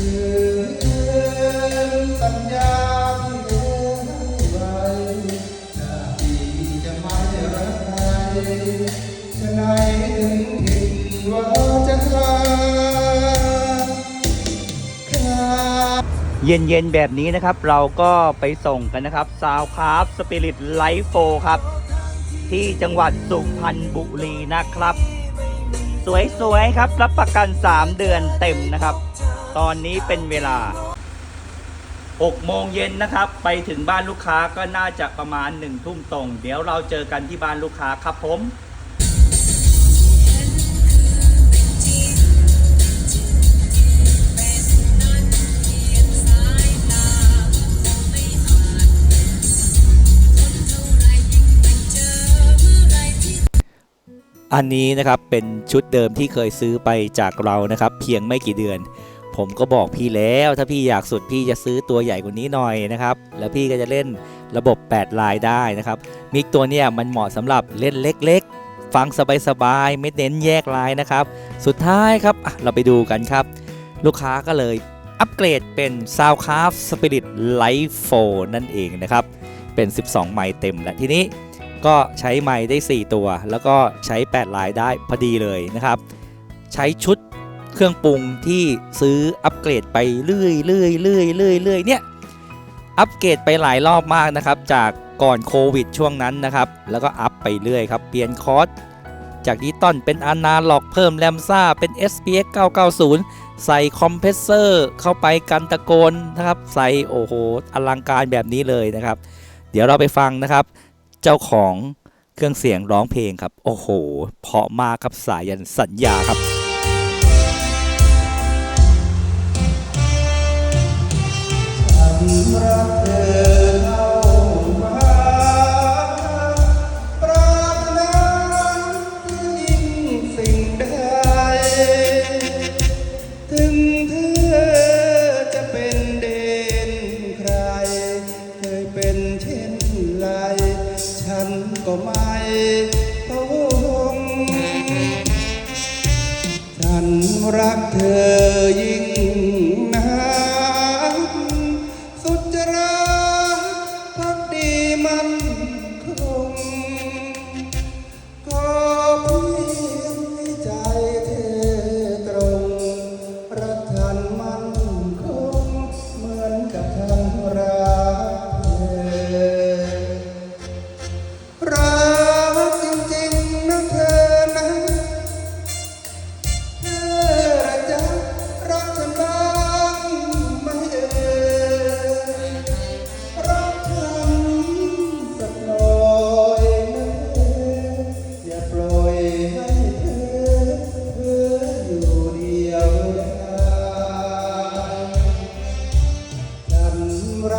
เหลือไว้จากที่จะไม่รักใครจะไหนเย็นๆ แบบนี้นะครับเราก็ไปส่งกันนะครับซาวคราฟสปิริตไลฟ์โฟครับ ที่จังหวัดสุพรรณบุรีนะครับ สวยๆ ครับ รับประกัน 3 เดือนเต็มนะครับ ตอนนี้เป็นเวลา 6 โมงเย็นนะครับ ไปถึงบ้านลูกค้าก็น่าจะประมาณ 1 ทุ่มตรง เดี๋ยวเราเจอกันที่บ้านลูกค้าครับผมอันนี้นะครับเป็นชุดเดิมที่เคยซื้อไปจากเรานะครับ เพียงไม่กี่เดือน ผมก็บอกพี่แล้ว ถ้าพี่อยากสุดพี่จะซื้อตัวใหญ่กว่านี้หน่อยนะครับ แล้วพี่ก็จะเล่นระบบ 8 ลายได้นะครับ มิกตัวเนี้ยมันเหมาะสำหรับเล่นเล็ก ๆ ฟังสบายๆ ไม่เน้นแยกลายนะครับ สุดท้ายครับเราไปดูกันครับ ลูกค้าก็เลยอัปเกรดเป็น Soundcraft Spirit Live 4นั่นเองนะครับ เป็น 12 ไม์เต็มและทีนี้ก็ใช้ไม้ได้ 4 ตัว แล้วก็ใช้ 8 ลายได้พอดีเลยนะครับ ใช้ชุด เครื่องปรุงที่ซื้ออัปเกรดไปเรื่อยเรื่อยเรื่อยเรื่อยเรื่อยเนี่ยอัปเกรดไปหลายรอบมากนะครับ จากก่อนโควิดช่วงนั้นนะครับ แล้วก็อัพไปเรื่อยครับ เปลี่ยนคอร์สจากดิจิตอลเป็นอนาล็อกเพิ่มแรมซ่าเป็น SPX 990 ใส่คอมเพรสเซอร์เข้าไปกันตะโกนนะครับ ใส่โอ้โหอลังการแบบนี้เลยนะครับ เดี๋ยวเราไปฟังนะครับ เจ้าของเครื่องเสียงร้องเพลงครับ โอ้โห เพาะมากครับสายันสัญญาครับ ถึงเธอจะเป็นเด่นใคร เคยเป็นเช่นไร ฉันก็ไม่พงฉันรักเธอยิ่ง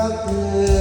รัก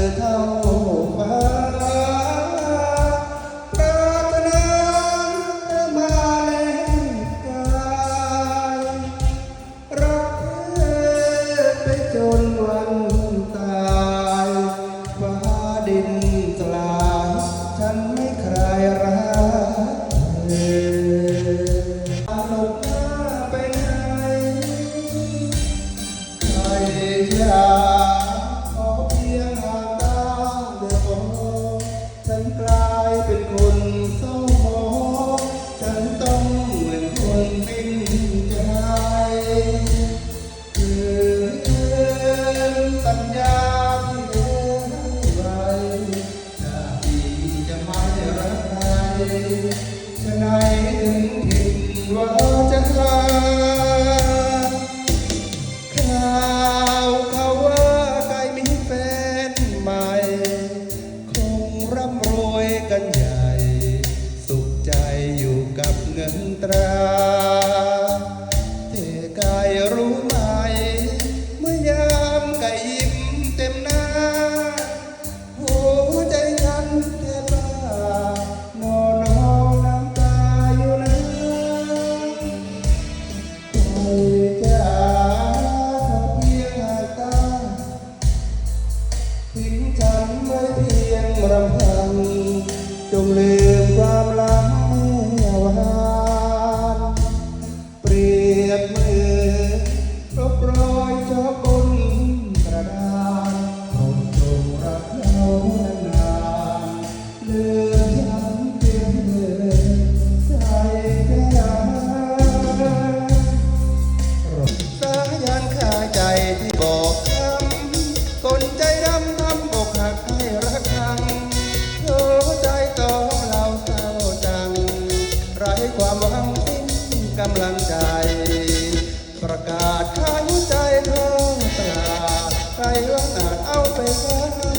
าดขายใจห้างตลาดใครเรื่องอาจเอาไปค้า